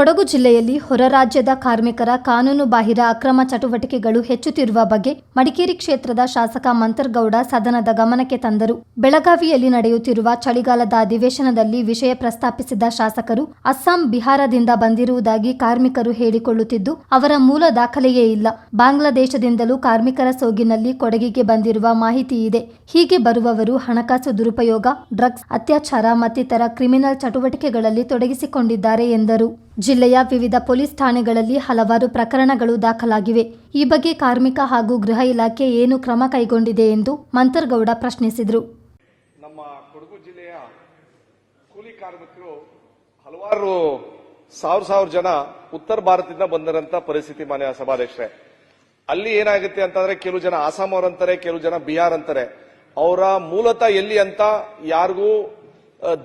ಕೊಡಗು ಜಿಲ್ಲೆಯಲ್ಲಿ ಹೊರ ರಾಜ್ಯದ ಕಾರ್ಮಿಕರ ಕಾನೂನು ಬಾಹಿರ ಅಕ್ರಮ ಚಟುವಟಿಕೆಗಳು ಹೆಚ್ಚುತ್ತಿರುವ ಬಗ್ಗೆ ಮಡಿಕೇರಿ ಕ್ಷೇತ್ರದ ಶಾಸಕ ಮಂತರ್ಗೌಡ ಸದನದ ಗಮನಕ್ಕೆ ತಂದರು. ಬೆಳಗಾವಿಯಲ್ಲಿ ನಡೆಯುತ್ತಿರುವ ಚಳಿಗಾಲದ ಅಧಿವೇಶನದಲ್ಲಿ ವಿಷಯ ಪ್ರಸ್ತಾಪಿಸಿದ ಶಾಸಕರು, ಅಸ್ಸಾಂ ಬಿಹಾರದಿಂದ ಬಂದಿರುವುದಾಗಿ ಕಾರ್ಮಿಕರು ಹೇಳಿಕೊಳ್ಳುತ್ತಿದ್ದು, ಅವರ ಮೂಲ ದಾಖಲೆಯೇ ಇಲ್ಲ. ಬಾಂಗ್ಲಾದೇಶದಿಂದಲೂ ಕಾರ್ಮಿಕರ ಸೋಗಿನಲ್ಲಿ ಕೊಡಗಿಗೆ ಬಂದಿರುವ ಮಾಹಿತಿ ಇದೆ. ಹೀಗೆ ಬರುವವರು ಹಣಕಾಸು ದುರುಪಯೋಗ, ಡ್ರಗ್ಸ್, ಅತ್ಯಾಚಾರ ಮತ್ತಿತರ ಕ್ರಿಮಿನಲ್ ಚಟುವಟಿಕೆಗಳಲ್ಲಿ ತೊಡಗಿಸಿಕೊಂಡಿದ್ದಾರೆ ಎಂದರು. ಜಿಲ್ಲೆಯ ವಿವಿಧ ಪೊಲೀಸ್ ಠಾಣೆಗಳಲ್ಲಿ ಹಲವಾರು ಪ್ರಕರಣಗಳು ದಾಖಲಾಗಿವೆ. ಈ ಬಗ್ಗೆ ಕಾರ್ಮಿಕ ಹಾಗೂ ಗೃಹ ಇಲಾಖೆ ಏನು ಕ್ರಮ ಕೈಗೊಂಡಿದೆ ಎಂದು ಮಂತರ್ಗೌಡ ಪ್ರಶ್ನಿಸಿದರು. ನಮ್ಮ ಕೊಡಗು ಜಿಲ್ಲೆಯ ಕೂಲಿ ಕಾರ್ಮಿಕರು ಹಲವಾರು ಸಾವಿರ ಸಾವಿರ ಜನ ಉತ್ತರ ಭಾರತದಿಂದ ಬಂದಿರಂತ ಪರಿಸ್ಥಿತಿ ಮಾನ್ಯ ಸಭಾಧ್ಯಕ್ಷರೇ. ಅಲ್ಲಿ ಏನಾಗುತ್ತೆ ಅಂತಂದ್ರೆ ಕೆಲವು ಜನ ಆಸಾಂ ಅವರಂತಾರೆ ಕೆಲವು ಜನ ಬಿಹಾರ್ ಅಂತಾರೆ. ಅವರ ಮೂಲತಃ ಎಲ್ಲಿ ಅಂತ ಯಾರಿಗೂ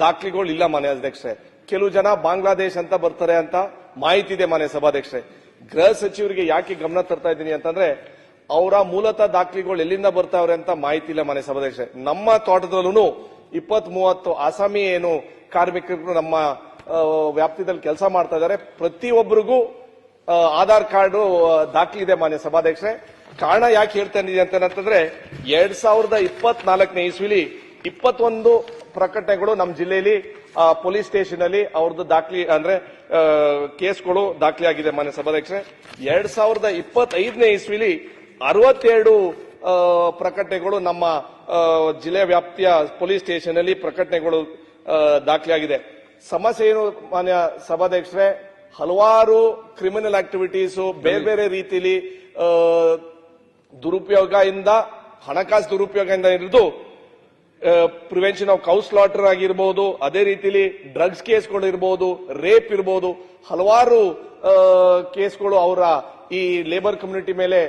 ದಾಖಲೆಗಳು ಇಲ್ಲ ಮಾನ್ಯ ಅಧ್ಯಕ್ಷರೇ. ಕೆಲವು ಜನ ಬಾಂಗ್ಲಾದೇಶ್ ಅಂತ ಬರ್ತಾರೆ ಅಂತ ಮಾಹಿತಿ ಇದೆ ಮಾನ್ಯ ಸಭಾಧ್ಯಕ್ಷರೇ. ಗೃಹ ಸಚಿವರಿಗೆ ಯಾಕೆ ಗಮನ ತರ್ತಾ ಇದ್ದೀನಿ ಅಂತಂದ್ರೆ, ಅವರ ಮೂಲತಃ ದಾಖಲೆಗಳು ಎಲ್ಲಿಂದ ಬರ್ತಾವ್ರೆ ಅಂತ ಮಾಹಿತಿ ಇಲ್ಲ ಮಾನ್ಯ ಸಭಾಧ್ಯಕ್ಷರೇ. ನಮ್ಮ ತೋಟದಲ್ಲೂ ಇಪ್ಪತ್ ಮೂವತ್ತು ಅಸಾಮಿ ಏನು ಕಾರ್ಮಿಕರು ನಮ್ಮ ವ್ಯಾಪ್ತಿದಲ್ಲಿ ಕೆಲಸ ಮಾಡ್ತಾ ಇದ್ದಾರೆ. ಪ್ರತಿಯೊಬ್ಬರಿಗೂ ಆಧಾರ್ ಕಾರ್ಡ್ ದಾಖಲಿದೆ ಮಾನ್ಯ ಸಭಾಧ್ಯಕ್ಷರೇ. ಕಾರಣ ಯಾಕೆ ಹೇಳ್ತಾ ಇದ್ದೀನಿ ಅಂತಂದ್ರೆ, ಎರಡ್ ಸಾವಿರದ ಇಪ್ಪತ್ನಾಲ್ಕನೇ ಇಸ್ವಿಲಿ ಇಪ್ಪತ್ತೊಂದು ಪ್ರಕಟಣೆಗಳು ನಮ್ಮ ಜಿಲ್ಲೆಯಲ್ಲಿ ಪೊಲೀಸ್ ಸ್ಟೇಷನ್ ಅಲ್ಲಿ ಅವ್ರದ್ದು ದಾಖಲೆ, ಅಂದ್ರೆ ಕೇಸ್ಗಳು ದಾಖಲೆ ಆಗಿದೆ ಮಾನ್ಯ ಸಭಾಧ್ಯಕ್ಷರೇ. ಎರಡ್ ಸಾವಿರದ ಇಪ್ಪತ್ತೈದನೇ ಇಸ್ವಿಲಿ ಅರವತ್ತೆರಡು ಪ್ರಕಟಣೆಗಳು ನಮ್ಮ ಜಿಲ್ಲೆ ವ್ಯಾಪ್ತಿಯ ಪೊಲೀಸ್ ಸ್ಟೇಷನ್ ಅಲ್ಲಿ ಪ್ರಕಟಣೆಗಳು ದಾಖಲೆ ಆಗಿದೆ ಸಮಸ್ಯೆ ಏನು ಮಾನ್ಯ ಸಭಾಧ್ಯಕ್ಷರೇ, ಹಲವಾರು ಕ್ರಿಮಿನಲ್ ಆಕ್ಟಿವಿಟೀಸ್ ಬೇರೆ ಬೇರೆ ರೀತಿಯಲ್ಲಿ ದುರುಪಯೋಗ ದುರುಪಯೋಗದಿಂದ, ಹಣಕಾಸು ದುರುಪಯೋಗದಿಂದ ಹಿಡಿದು ಪ್ರಿವೆನ್ಷನ್ ಆಫ್ ಕೌ ಸ್ಲಾಟರ್ ಆಗಿರ್ಬೋದು ಅದೇ ರೀತಿಲಿ ಡ್ರಗ್ಸ್ ಕೇಸ್ಗಳು ಇರ್ಬೋದು ರೇಪ್ ಇರ್ಬೋದು ಹಲವಾರು ಕೇಸ್ಗಳು ಅವರ ಈ ಲೇಬರ್ ಕಮ್ಯುನಿಟಿ ಮೇಲೆ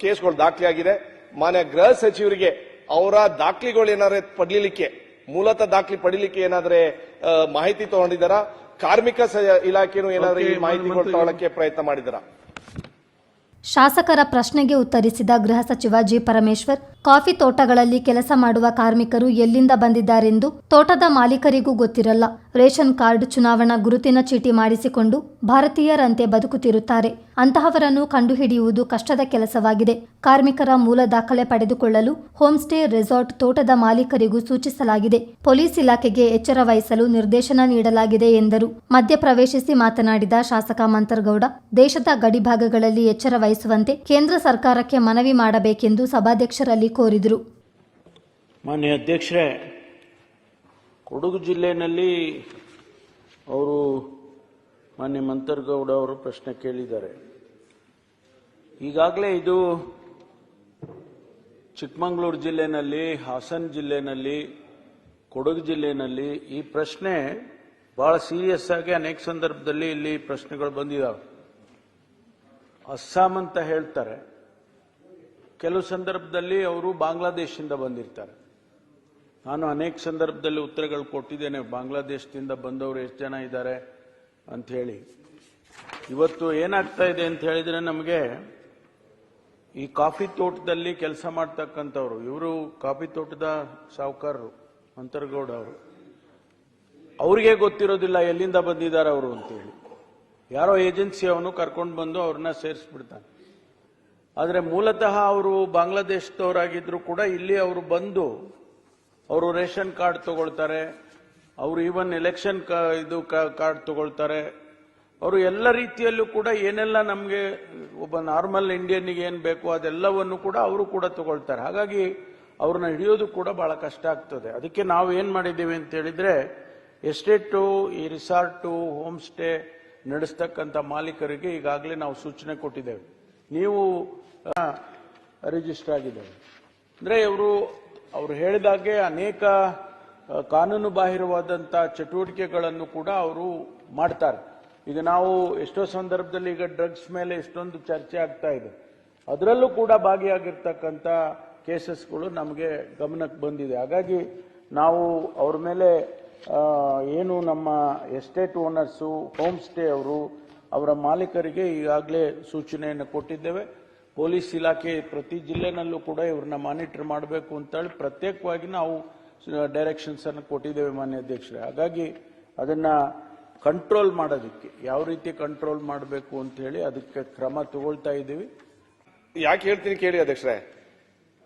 ಕೇಸ್ಗಳು ದಾಖಲೆಯಾಗಿದೆ ಮಾನ್ಯ ಗೃಹ ಸಚಿವರಿಗೆ ಅವರ ದಾಖಲೆಗಳು ಏನಾದ್ರೆ ಪಡೀಲಿಕ್ಕೆ ಮೂಲತಃ ದಾಖಲೆ ಪಡಿಲಿಕ್ಕೆ ಏನಾದ್ರೆ ಮಾಹಿತಿ ತಗೊಂಡಿದ್ದಾರಾ? ಕಾರ್ಮಿಕ ಇಲಾಖೆನೂ ಏನಾದ್ರೆ ಮಾಹಿತಿ ತಗೊಳ್ಳಕ್ಕೆ ಪ್ರಯತ್ನ ಮಾಡಿದಾರಾ ಶಾಸಕರ ಪ್ರಶ್ನೆಗೆ ಉತ್ತರಿಸಿದ ಗೃಹ ಸಚಿವ ಜಿ ಪರಮೇಶ್ವರ್, ಕಾಫಿ ತೋಟಗಳಲ್ಲಿ ಕೆಲಸ ಮಾಡುವ ಕಾರ್ಮಿಕರು ಎಲ್ಲಿಂದ ಬಂದಿದ್ದಾರೆಂದು ತೋಟದ ಮಾಲೀಕರಿಗೂ ಗೊತ್ತಿರಲ್ಲ. ರೇಷನ್ ಕಾರ್ಡ್ ಚುನಾವಣಾ ಗುರುತಿನ ಚೀಟಿ ಮಾಡಿಸಿಕೊಂಡು ಭಾರತೀಯರಂತೆ ಬದುಕುತ್ತಿರುತ್ತಾರೆ. ಅಂತಹವರನ್ನು ಕಂಡುಹಿಡಿಯುವುದು ಕಷ್ಟದ ಕೆಲಸವಾಗಿದೆ. ಕಾರ್ಮಿಕರ ಮೂಲ ದಾಖಲೆ ಪಡೆದುಕೊಳ್ಳಲು ಹೋಮ್ಸ್ಟೇ ರೆಸಾರ್ಟ್ ತೋಟದ ಮಾಲೀಕರಿಗೂ ಸೂಚಿಸಲಾಗಿದೆ. ಪೊಲೀಸ್ ಇಲಾಖೆಗೆ ಎಚ್ಚರ ವಹಿಸಲು ನಿರ್ದೇಶನ ನೀಡಲಾಗಿದೆ ಎಂದರು. ಮಧ್ಯಪ್ರವೇಶಿಸಿ ಮಾತನಾಡಿದ ಶಾಸಕ ಮಂತರ್ಗೌಡ, ದೇಶದ ಗಡಿಭಾಗಗಳಲ್ಲಿ ಎಚ್ಚರ ವಹಿಸುವಂತೆ ಕೇಂದ್ರ ಸರ್ಕಾರಕ್ಕೆ ಮನವಿ ಮಾಡಬೇಕೆಂದು ಸಭಾಧ್ಯಕ್ಷರಲ್ಲಿ ಕೋರಿದರು. ಮಾನ್ಯ ಅಧ್ಯಕ್ಷರೇ ಕೊಡಗು ಜಿಲ್ಲೆಯಲ್ಲಿ ಅವರು ಮಾನ್ಯ ಮಂತರ್ಗೌಡ ಅವರು ಪ್ರಶ್ನೆ ಕೇಳಿದ್ದಾರೆ. ಈಗಾಗಲೇ ಇದು ಚಿಕ್ಕಮಗಳೂರು ಜಿಲ್ಲೆನಲ್ಲಿ, ಹಾಸನ ಜಿಲ್ಲೆನಲ್ಲಿ, ಕೊಡಗು ಜಿಲ್ಲೆನಲ್ಲಿ ಈ ಪ್ರಶ್ನೆ ಬಹಳ ಸೀರಿಯಸ್ ಆಗಿ ಅನೇಕ ಸಂದರ್ಭದಲ್ಲಿ ಇಲ್ಲಿ ಪ್ರಶ್ನೆಗಳು ಬಂದಿದ್ದಾವೆ ಅಸ್ಸಾಂ ಅಂತ ಹೇಳ್ತಾರೆ. ಕೆಲವು ಸಂದರ್ಭದಲ್ಲಿ ಅವರು ಬಾಂಗ್ಲಾದೇಶದಿಂದ ಬಂದಿರ್ತಾರೆ. ನಾನು ಅನೇಕ ಸಂದರ್ಭದಲ್ಲಿ ಉತ್ತರಗಳು ಕೊಟ್ಟಿದ್ದೇನೆ. ಬಾಂಗ್ಲಾದೇಶದಿಂದ ಬಂದವರು ಎಷ್ಟು ಜನ ಇದ್ದಾರೆ ಅಂತ ಹೇಳಿ. ಇವತ್ತು ಏನಾಗ್ತಾ ಇದೆ ಅಂತ ಹೇಳಿದ್ರೆ ನಮಗೆ ಈ ಕಾಫಿ ತೋಟದಲ್ಲಿ ಕೆಲಸ ಮಾಡ್ತಕ್ಕಂಥವ್ರು, ಇವರು ಕಾಫಿ ತೋಟದ ಸಾಹುಕಾರರು ಅಂತರ್ಗೌಡ ಅವರು. ಅವ್ರಿಗೆ ಗೊತ್ತಿರೋದಿಲ್ಲ ಎಲ್ಲಿಂದ ಬಂದಿದ್ದಾರೆ ಅವರು ಅಂತೇಳಿ. ಯಾರೋ ಏಜೆನ್ಸಿ ಅವನು ಕರ್ಕೊಂಡು ಬಂದು ಅವ್ರನ್ನ ಸೇರಿಸ್ಬಿಡ್ತಾನೆ. ಆದರೆ ಮೂಲತಃ ಅವರು ಬಾಂಗ್ಲಾದೇಶದವರಾಗಿದ್ದರೂ ಕೂಡ ಇಲ್ಲಿ ಅವರು ಬಂದು ಅವರು ರೇಷನ್ ಕಾರ್ಡ್ ತಗೊಳ್ತಾರೆ, ಅವರು ಈವನ್ ಎಲೆಕ್ಷನ್ ಇದು ಕಾರ್ಡ್ ತಗೊಳ್ತಾರೆ. ಅವರು ಎಲ್ಲ ರೀತಿಯಲ್ಲೂ ಕೂಡ ಏನೆಲ್ಲ ನಮಗೆ, ಒಬ್ಬ ನಾರ್ಮಲ್ ಇಂಡಿಯನ್ಗೆ ಏನು ಬೇಕು ಅದೆಲ್ಲವನ್ನು ಕೂಡ ಅವರು ಕೂಡ ತಗೊಳ್ತಾರೆ. ಹಾಗಾಗಿ ಅವ್ರನ್ನ ಹಿಡಿಯೋದು ಕೂಡ ಬಹಳ ಕಷ್ಟ ಆಗ್ತದೆ. ಅದಕ್ಕೆ ನಾವು ಏನು ಮಾಡಿದ್ದೀವಿ ಅಂತ ಹೇಳಿದ್ರೆ ಎಸ್ಟೇಟು ಈ ರಿಸಾರ್ಟು ಹೋಮ್ ಸ್ಟೇ ನಡೆಸ್ತಕ್ಕಂಥ ಮಾಲೀಕರಿಗೆ ಈಗಾಗಲೇ ನಾವು ಸೂಚನೆ ಕೊಟ್ಟಿದ್ದೇವೆ. ನೀವು ರಿಜಿಸ್ಟರ್ ಆಗಿದ್ದೇವೆ. ಅಂದ್ರೆ ಇವರು ಅವರು ಹೇಳಿದಾಗೆ ಅನೇಕ ಕಾನೂನು ಬಾಹಿರವಾದಂಥ ಚಟುವಟಿಕೆಗಳನ್ನು ಕೂಡ ಅವರು ಮಾಡ್ತಾರೆ. ಈಗ ನಾವು ಎಷ್ಟೋ ಸಂದರ್ಭದಲ್ಲಿ ಈಗ ಡ್ರಗ್ಸ್ ಮೇಲೆ ಎಷ್ಟೊಂದು ಚರ್ಚೆ ಆಗ್ತಾ ಇದೆ. ಅದರಲ್ಲೂ ಕೂಡ ಭಾಗಿಯಾಗಿರ್ತಕ್ಕಂಥ ಕೇಸಸ್ಗಳು ನಮಗೆ ಗಮನಕ್ಕೆ ಬಂದಿದೆ. ಹಾಗಾಗಿ ನಾವು ಅವ್ರ ಮೇಲೆ ಏನು ನಮ್ಮ ಎಸ್ಟೇಟ್ ಓನರ್ಸು, ಹೋಮ್ ಸ್ಟೇ ಅವರು ಅವರ ಮಾಲೀಕರಿಗೆ ಈಗಾಗಲೇ ಸೂಚನೆಯನ್ನು ಕೊಟ್ಟಿದ್ದೇವೆ. ಪೊಲೀಸ್ ಇಲಾಖೆ ಪ್ರತಿ ಜಿಲ್ಲೆನಲ್ಲೂ ಕೂಡ ಇವ್ರನ್ನ ಮಾನಿಟರ್ ಮಾಡಬೇಕು ಅಂತೇಳಿ ಪ್ರತ್ಯೇಕವಾಗಿ ನಾವು ಡೈರೆಕ್ಷನ್ಸ್ ಅನ್ನು ಕೊಟ್ಟಿದ್ದೇವೆ ಮಾನ್ಯ ಅಧ್ಯಕ್ಷರೇ. ಹಾಗಾಗಿ ಅದನ್ನ ಕಂಟ್ರೋಲ್ ಮಾಡೋದಕ್ಕೆ ಯಾವ ರೀತಿ ಕಂಟ್ರೋಲ್ ಮಾಡಬೇಕು ಅಂತ ಹೇಳಿ ಅದಕ್ಕೆ ಕ್ರಮ ತಗೊಳ್ತಾ ಇದ್ದೀವಿ. ಯಾಕೆ ಹೇಳ್ತೀನಿ ಕೇಳಿ ಅಧ್ಯಕ್ಷರೇ.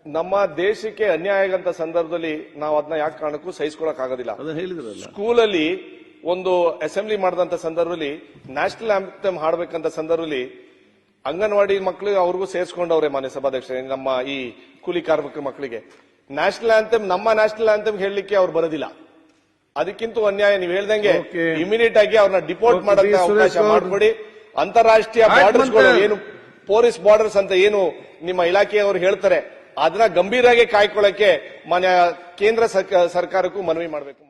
ನಮ್ಮ ದೇಶಕ್ಕೆ ಅನ್ಯಾಯ ಆಗಂತ ಸಂದರ್ಭದಲ್ಲಿ ನಾವು ಅದನ್ನ ಯಾಕೆ ಕಾರಣಕ್ಕೂ ಸಹಿಸ್ಕೊಳಕ್ ಆಗೋದಿಲ್ಲ. ಅದನ್ನ ಹೇಳಿದ್ರಲ್ಲ. ಸ್ಕೂಲಲ್ಲಿ ಒಂದು ಅಸೆಂಬ್ಲಿ ಮಾಡಿದಂತ ಸಂದರ್ಭದಲ್ಲಿ ನ್ಯಾಷನಲ್ ಆಂಥಮ್ ಹಾಡಬೇಕಂತ ಸಂದರ್ಭದಲ್ಲಿ ಅಂಗನವಾಡಿ ಮಕ್ಕಳು ಅವ್ರಿಗೂ ಸೇರಿಸ್ಕೊಂಡವ್ರೆ ಮಾನ್ಯ ಸಭಾಧ್ಯಕ್ಷರೇ ನಮ್ಮ ಈ ಕೂಲಿ ಕಾರ್ಮಿಕ ಮಕ್ಕಳಿಗೆ ನ್ಯಾಷನಲ್ ಆಂಥಮ್ ನಮ್ಮ ನ್ಯಾಷನಲ್ ಆಂಥಮ್ ಹೇಳಲಿಕ್ಕೆ ಅವ್ರು ಬರೋದಿಲ್ಲ. ಅದಕ್ಕಿಂತ ಅನ್ಯಾಯ ನೀವು ಹೇಳ್ದಂಗೆ. ಇಮಿಡಿಯೇಟ್ ಆಗಿ ಅವ್ರನ್ನ ಡಿಪೋರ್ಟ್ ಮಾಡೋಕೆ ಮಾಡಕ್ಕೆ ಅವಕಾಶ ಮಾಡ್ಕೊಡಿ. ಅಂತಾರಾಷ್ಟ್ರೀಯ ಬಾರ್ಡರ್ಸ್. ಏನು ಪೊಲೀಸ್ ಬಾರ್ಡರ್ಸ್ ಅಂತ ಏನು ನಿಮ್ಮ ಇಲಾಖೆಯವರು ಹೇಳ್ತಾರೆ ಅದನ್ನ ಗಂಭೀರವಾಗಿ ಕಾಯ್ಕೊಳ್ಳಕ್ಕೆ ಮಾನ್ಯ ಕೇಂದ್ರ ಸರ್ಕ- ಸರ್ಕಾರಕ್ಕೂ ಮನವಿ ಮಾಡಬೇಕು.